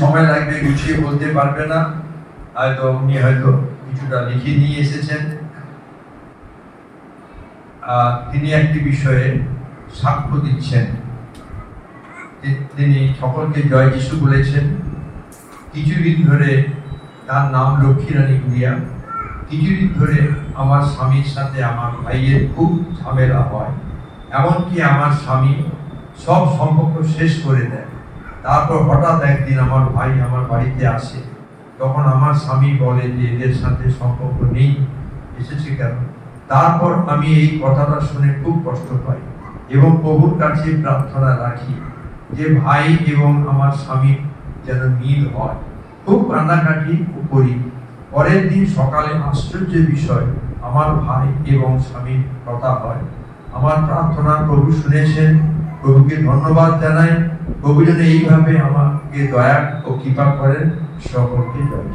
সময় লাগবে গুছিয়ে বলতে পারবে না। হয়তো উনি হয়তো কিছুটা লিখে নিয়ে এসেছেন। তিনি একটি বিষয়ে সাক্ষ্য দিচ্ছেন। তিনি সকলকে জয় যিশু বলেছেন। কিছুদিন ধরে তার নাম লক্ষ্মীরানী গুড়িয়া কিছুদিন ধরে আমার স্বামীর সাথে আমার ভাইয়ের খুব ঝামেলা হয়। এমনকি আমার স্বামী সব সম্পর্ক শেষ করে দেয়। তারপর হঠাৎ একদিন আমার ভাই আমার বাড়িতে আসে। তখন আমার স্বামী বলে যে, এদের সাথে সম্পর্ক নেই। এসেছে কেন? তারপর আমি এই কথাটা শুনে খুব কষ্ট পাই এবং প্রভুর কাছে প্রার্থনা রাখি যে, ভাই এবং আমার স্বামী যেন মিল হয়। খুব কান্নাকাটি করি পরের দিন সকালে আশ্চর্যের বিষয়, আমার ভাই এবং স্বামীর কথা হয়। আমার প্রার্থনা প্রভু শুনেছেন। প্রভুকে ধন্যবাদ জানাই। প্রভু যেন এইভাবে আমাকে দয়া ও কৃপা করেন সকলকে জয়